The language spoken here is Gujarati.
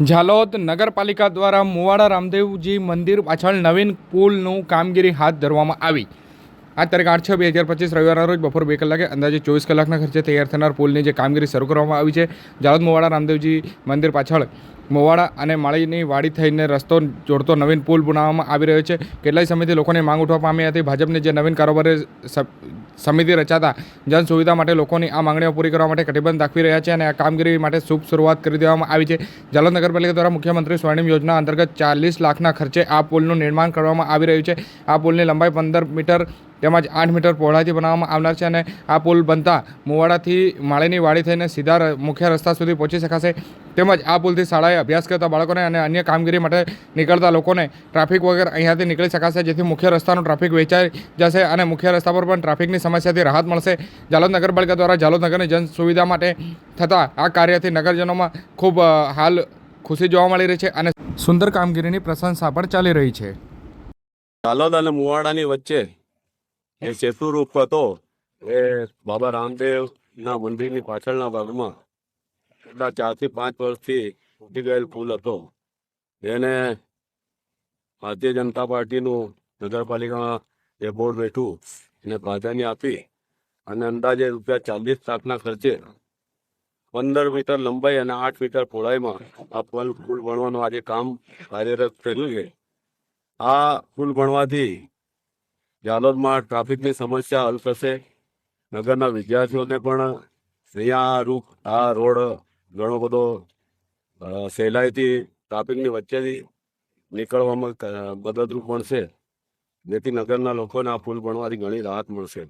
ઝાલોદ નગરપાલિકા દ્વારા મુવાડા રામદેવજી મંદિર પાછળ નવીન પુલનું કામગીરી હાથ ધરવામાં આવી. આ તારીખ આઠ છ બે હજાર પચીસ રવિવારના રોજ બપોર બે કલાકે અંદાજે ચોવીસ કલાકના ખર્ચે તૈયાર થનાર પુલની જે કામગીરી શરૂ કરવામાં આવી છે, ઝાલોદ મુવાડા રામદેવજી મંદિર પાછળ મોવાડા અને માળીની વાડી થઈને રસ્તો જોડતો નવીન પુલ બનાવવામાં આવી રહ્યો છે. કેટલાય સમયથી લોકોની માંગ ઉઠવા પામી હતી. ભાજપને જે નવીન કારોબારી સમિતિ રચાતા જન સુવિધા માટે લોકોની આ માંગણીઓ પૂરી કરવા માટે કટિબંધ દાખવી રહ્યા છે અને આ કામગીરી માટે શુભ શરૂઆત કરી દેવામાં આવી છે. જાલોદ નગરપાલિકા દ્વારા મુખ્યમંત્રી સ્વર્ણિમ યોજના અંતર્ગત ચાલીસ લાખના ખર્ચે આ પુલનું નિર્માણ કરવામાં આવી રહ્યું છે. આ પુલની લંબાઈ પંદર મીટર તેમજ આઠ મીટર પહોળાઈથી બનાવવામાં આવનાર છે અને આ પુલ બનતા મુવાડાથી માળીની વાડી થઈને સીધા મુખ્ય રસ્તા સુધી પહોંચી શકાશે. તેમજ આ પુલથી શાળાએ અભ્યાસ કરતા બાળકોને અને અન્ય કામગીરી માટે નીકળતા લોકોને ટ્રાફિક વગર અહીંયાથી નીકળી શકાશે, જેથી મુખ્ય રસ્તાનો ટ્રાફિક વેચાઈ જશે અને મુખ્ય રસ્તા પર પણ ટ્રાફિકની સમસ્યાથી રાહત મળશે. જાલોદ નગરપાલિકા દ્વારા જાલોદ નગરની જન સુવિધા માટે થતા આ કાર્યથી નગરજનોમાં ખૂબ હાલ ખુશી જોવા મળી રહી છે અને સુંદર કામગીરીની પ્રશંસા પણ ચાલી રહી છે. જાલોદ અને મુવાડાની વચ્ચે એ સેતુરૂપ હતો. એ બાબા રામદેવ ના મંદિરની પાછળના ભાગમાં છેલ્લા ચારથી પાંચ વર્ષથી ઉઠી ગયેલ પુલ હતો. એને ભારતીય જનતા પાર્ટીનું નગરપાલિકામાં જે બોર્ડ બેઠું એને પ્રાધાન્ય આપી અને અંદાજે રૂપિયા ચાલીસ લાખના ખર્ચે પંદર મીટર લંબાઈ અને આઠ મીટર પહોળાઈમાં આ પુલ પુલ ભણવાનું આજે કામ કાર્યરત થયું છે. આ પુલ બનવાથી જાલોદમાં ટ્રાફિકની સમસ્યા હલ થશે. નગરના વિદ્યાર્થીઓને પણ અહીંયા રૂખ આ રોડ ઘણો બધો સહેલાઈથી ટ્રાફિકની વચ્ચેથી નીકળવામાં મદદરૂપ બનશે. જેથી નગરના લોકોને આ પુલ બનવાથી ઘણી રાહત મળશે.